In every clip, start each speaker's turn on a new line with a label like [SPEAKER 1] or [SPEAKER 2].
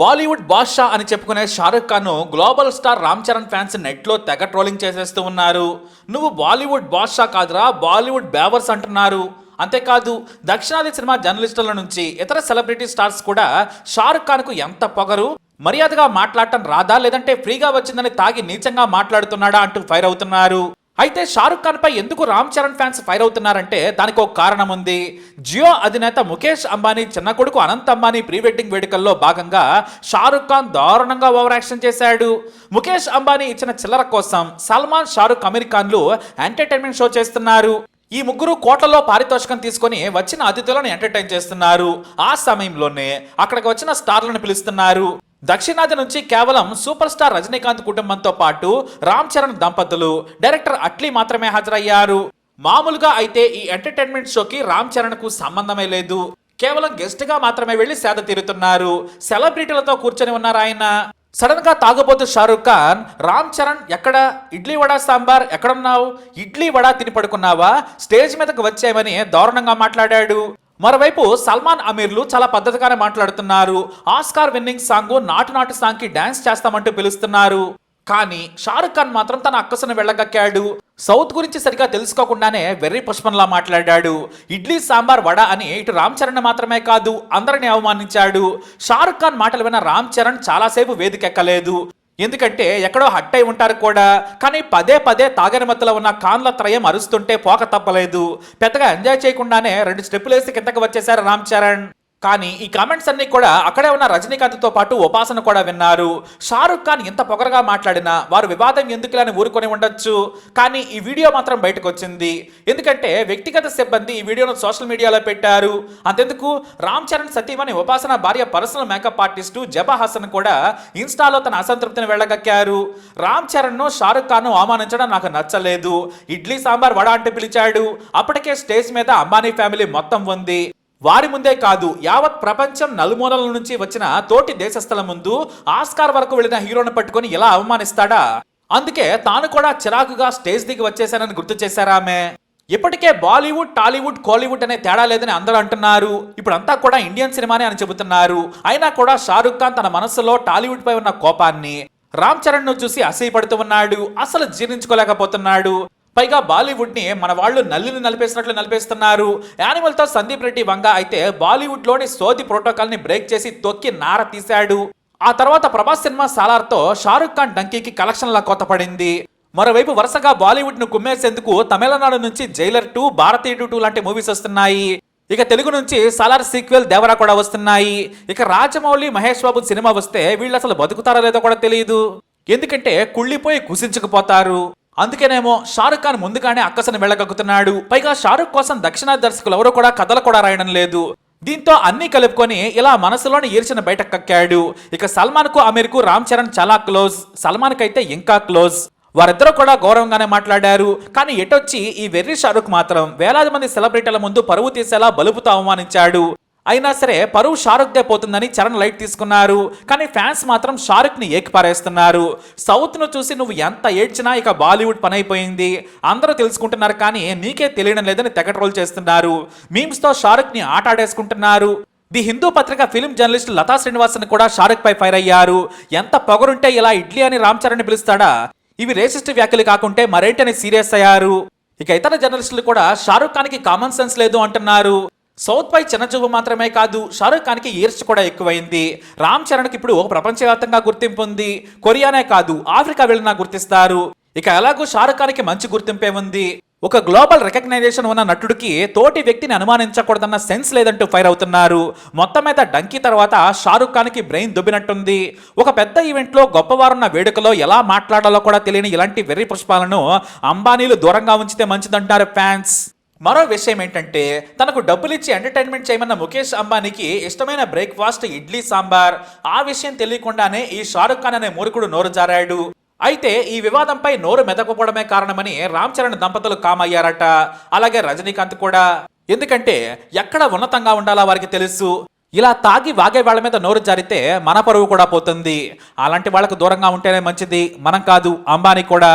[SPEAKER 1] బాలీవుడ్ బాద్షా అని చెప్పుకునే Shahrukh Khan global star Ram Charan fans నెట్లో తెగ ట్రోలింగ్ చేసేస్తూ ఉన్నారు. నువ్వు బాలీవుడ్ బాద్షా కాదురా బాలీవుడ్ బ్యావర్స్ అంటున్నారు. అంతేకాదు దక్షిణాది సినిమా జర్నలిస్టుల నుంచి ఇతర సెలబ్రిటీ స్టార్స్ కూడా షారుఖ్ ఖాన్కు ఎంత పొగరు? మర్యాదగా మాట్లాడటం రాదా? లేదంటే ఫ్రీగా వచ్చిందని తాగి నీచంగా మాట్లాడుతున్నాడా? అంటూ ఫైర్ అవుతున్నారు. అయితే షారుఖ్ ఖాన్ పై ఎందుకు రామ్ చరణ్ ఫ్యాన్స్ ఫైర్ అవుతున్నారంటే దానికి ఒక కారణం ఉంది జియో అధినేత ముఖేష్ అంబానీ చిన్న కొడుకు అనంత్ అంబానీ ప్రీ వెడ్డింగ్ వేడుకల్లో భాగంగా షారుఖ్ ఖాన్ దారుణంగా ఓవర్ యాక్షన్ చేశాడు. ముఖేష్ అంబానీ ఇచ్చిన చిల్లర కోసం సల్మాన్ షారుఖ్ అమీర్ ఖాన్లు ఎంటర్టైన్మెంట్ షో చేస్తున్నారు. ఈ ముగ్గురు కోట్లలో పారితోషికం తీసుకొని వచ్చిన అతిథులను ఎంటర్టైన్ చేస్తున్నారు. ఆ సమయంలోనే అక్కడికి వచ్చిన స్టార్లను పిలుస్తున్నారు. దక్షిణాది నుంచి కేవలం సూపర్ స్టార్ రజనీకాంత్ కుటుంబంతో పాటు రామ్ చరణ్ దంపతులు డైరెక్టర్ అట్లీ మాత్రమే హాజరయ్యారు. మామూలుగా అయితే ఈ ఎంటర్టైన్మెంట్ షోకి రామ్ చరణ్కు సంబంధమే లేదు. కేవలం గెస్ట్గా మాత్రమే వెళ్ళి సేద తీరుతున్నారు. సెలబ్రిటీలతో కూర్చొని ఉన్నారు ఆయన. సడన్గా తాగబోతు షారూఖ్ ఖాన్ రామ్ చరణ్ ఎక్కడ? ఇడ్లీ వడ సాంబార్ ఎక్కడున్నావు? ఇడ్లీ వడ తిని పడుకున్నావా? స్టేజ్ మీదకి వచ్చామని దారుణంగా మాట్లాడాడు. మరోవైపు సల్మాన్ అమీర్లు చాలా పద్ధతిగానే మాట్లాడుతున్నారు. ఆస్కార్ విన్నింగ్ సాంగ్ నాటు నాటు సాంగ్కి డాన్స్ చేస్తామంటూ పిలుస్తున్నారు. కానీ షారుఖ్ ఖాన్ మాత్రం తన అక్కసును వెళ్ళగక్కాడు. సౌత్ గురించి సరిగా తెలుసుకోకుండానే వెర్రి పుష్పంలా మాట్లాడాడు. ఇడ్లీ సాంబార్ వడ అని ఇటు రామ్ చరణ్ మాత్రమే కాదు అందరిని అవమానించాడు. షారుఖ్ ఖాన్ మాటలు విన్న రామ్ చరణ్ చాలాసేపు వేదికెక్కలేదు. ఎందుకంటే ఎక్కడో హట్ అయి ఉంటారు కూడా. కానీ పదే పదే తాగని మత్తులో ఉన్న కాన్ల త్రయం అరుస్తుంటే పోక తప్పలేదు. పెద్దగా ఎంజాయ్ చేయకుండానే రెండు స్టెప్పులు వేసి కిందకి వచ్చేశారు రామ్ చరణ్. కానీ ఈ కామెంట్స్ అన్నీ కూడా అక్కడే ఉన్న రజనీకాంత్తో పాటు ఉపాసన కూడా విన్నారు. షారుఖ్ ఖాన్ ఎంత పొగరగా మాట్లాడినా వారు వివాదం ఎందుకులని ఊరుకొని ఉండొచ్చు? కానీ ఈ వీడియో మాత్రం బయటకు వచ్చింది ఎందుకంటే వ్యక్తిగత సిబ్బంది ఈ వీడియోను సోషల్ మీడియాలో పెట్టారు. అంతెందుకు? రామ్ చరణ్ సతీమణి ఉపాసన భార్య personal makeup artist Jaba Hassan కూడా ఇన్స్టాలో తన అసంతృప్తిని వెళ్ళగక్కారు. రామ్ చరణ్ను షారుఖ్ ఖాన్ను అవమానించడం నాకు నచ్చలేదు. ఇడ్లీ సాంబార్ వడ అంటూ పిలిచాడు. అప్పటికే స్టేజ్ మీద అంబానీ ఫ్యామిలీ మొత్తం ఉంది. వారి ముందే కాదు యావత్ ప్రపంచం నలుమూలల నుంచి వచ్చిన తోటి దేశస్థల ముందు ఆస్కార్ వరకు వెళ్ళిన హీరోను పట్టుకొని ఎలా అవమానిస్తాడా? అందుకే తాను కూడా చిరాకుగా స్టేజ్ దిగి వచ్చేశానని గుర్తు చేశారా ఆమె? ఇప్పటికే బాలీవుడ్ టాలీవుడ్ కోలీవుడ్ అనే తేడా లేదని అందరూ అంటున్నారు. ఇప్పుడంతా కూడా ఇండియన్ సినిమానే అని చెబుతున్నారు. అయినా కూడా షారుఖ్ ఖాన్ తన మనస్సులో టాలీవుడ్ పై ఉన్న కోపాన్ని రామ్ చరణ్ను చూసి అసహ్యపడుతూ ఉన్నాడు. అసలు జీర్ణించుకోలేకపోతున్నాడు. పైగా బాలీవుడ్ని మన వాళ్ళు నల్లిని నలిపేసినట్లు నలిపేస్తున్నారు. యానిమల్తో సందీప్ రెడ్డి వంగ అయితే బాలీవుడ్లోని సోది ప్రోటోకాల్ని బ్రేక్ చేసి తొక్కి నార తీశాడు. ఆ తర్వాత ప్రభాస్ సినిమా సాలార్తో షారుఖ్ ఖాన్ డంకీకి కలెక్షన్ల కొత్త పడింది మరోవైపు వరుసగా బాలీవుడ్ను కుమ్మేసేందుకు తమిళనాడు నుంచి జైలర్ టూ భారతీయుడు టూ లాంటి మూవీస్ వస్తున్నాయి. ఇక తెలుగు నుంచి సాలార్ సీక్వెల్ దేవరా కూడా వస్తున్నాయి. ఇక రాజమౌళి మహేష్ బాబు సినిమా వస్తే వీళ్ళు అసలు బతుకుతారో లేదో కూడా తెలియదు ఎందుకంటే కుళ్ళిపోయి కుసించుకుపోతారు. అందుకేనేమో షారుఖ్ ఖాన్ ముందుగానే అక్కసను వెళ్ళగక్కుతున్నాడు. పైగా షారుఖ్ కోసం దక్షిణ దర్శకులు ఎవరు కూడా కథలు కూడా రాయడం లేదు. దీంతో అన్ని కలుపుకొని ఇలా మనసులోని ఈర్చిన బయట కక్కాడు ఇక సల్మాన్కు అమీర్కు రామ్ చరణ్ చాలా క్లోజ్. సల్మాన్ కైతే ఇంకా క్లోజ్. వారిద్దరూ కూడా గౌరవంగానే మాట్లాడారు. కానీ ఎటొచ్చి ఈ వెర్రి షారుఖ్ మాత్రం వేలాది మంది సెలబ్రిటీల ముందు పరువు తీసేలా బలుపుతో అవమానించాడు. అయినా సరే పరువు షారుఖ్ దే పోతుందని చరణ్ లైట్ తీసుకున్నారు. కానీ ఫ్యాన్స్ మాత్రం షారుఖ్ని ఏకిపారేస్తున్నారు. సౌత్ను చూసి నువ్వు ఎంత ఏడ్చినా ఇక బాలీవుడ్ పని అయిపోయింది అందరూ తెలుసుకుంటున్నారు కానీ నీకే తెలియడం లేదని తెగ ట్రోల్ చేస్తున్నారు. మీమ్స్తో షారుఖ్ని ఆటాడేసుకుంటున్నారు ది హిందూ పత్రిక ఫిల్మ్ జర్నలిస్ట్ లతా శ్రీనివాసన్ కూడా షారుఖ్ పై ఫైర్ అయ్యారు. ఎంత పొగరుంటే ఇలా ఇడ్లీ అని రామ్ చరణ్ పిలుస్తాడా? ఇవి రేసిస్ట్ వ్యాఖ్యలు కాకుంటే మరేంటని సీరియస్ అయ్యారు? ఇక ఇతర జర్నలిస్టులు కూడా షారుఖ్ ఖాన్కి కామన్ సెన్స్ లేదు అంటున్నారు. సౌత్పై చిన్నచూపు మాత్రమే కాదు షారుఖ్ ఖాన్కి కి కూడా ఎక్కువైంది. రామ్ చరణ్కి ఇప్పుడు ప్రపంచవ్యాప్తంగా గుర్తింపు ఉంది. కొరియానే కాదు ఆఫ్రికా వెళ్ళినా గుర్తిస్తారు. ఇక ఎలాగో షారుఖ్ ఖాన్కి మంచి గుర్తింపే ఉంది. ఒక గ్లోబల్ రికగ్నైజేషన్ ఉన్న నటుడికి తోటి వ్యక్తిని అనుమానించకూడదన్న సెన్స్ లేదంటూ ఫైర్ అవుతున్నారు. మొత్తం మీద డంకీ తర్వాత షారుఖ్ ఖాన్కి బ్రెయిన్ దుబ్బినట్టుంది. ఒక పెద్ద ఈవెంట్లో గొప్పవారున్న వేడుకలో ఎలా మాట్లాడాలో కూడా తెలియని ఇలాంటి వెర్రి పుష్పాలను అంబానీలు దూరంగా ఉంచితే మంచిదంటారు ఫ్యాన్స్. మరో విషయం ఏంటంటే తనకు డబ్బులు ఇచ్చి ఎంటర్టైన్మెంట్ చేయమన్న ముఖేష్ అంబానీకి ఇష్టమైన బ్రేక్ఫాస్ట్ ఇడ్లీ సాంబార్ ఆ విషయం తెలియకుండానే ఈ షారుఖ్ ఖాన్ అనే మూర్ఖుడు నోరు జారాడు. అయితే ఈ వివాదంపై నోరు మెదకపోవడమే కారణమని రామ్ చరణ్ దంపతులు కామయ్యారట. అలాగే రజనీకాంత్ కూడా. ఎందుకంటే ఎక్కడ ఉన్నతంగా ఉండాలా వారికి తెలుసు. ఇలా తాగి వాగే వాళ్ళ మీద నోరు జారితే మన పరువు కూడా పోతుంది. అలాంటి వాళ్ళకు దూరంగా ఉంటేనే మంచిది. మనం కాదు అంబానీ కూడా.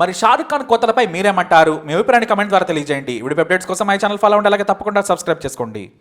[SPEAKER 1] మరి షారుఖ్ ఖాన్ కొత్తలపై మీరేమంటారు? మీ అభిప్రాయాన్ని కమెంట్ ద్వారా తెలియజేయండి. వీడియో అప్డేట్స్ కోసం మై ఛానల్ ఫాలో ఉండాలి అలాగే తప్పకుండా సబ్స్క్రైబ్ చేసుకోండి.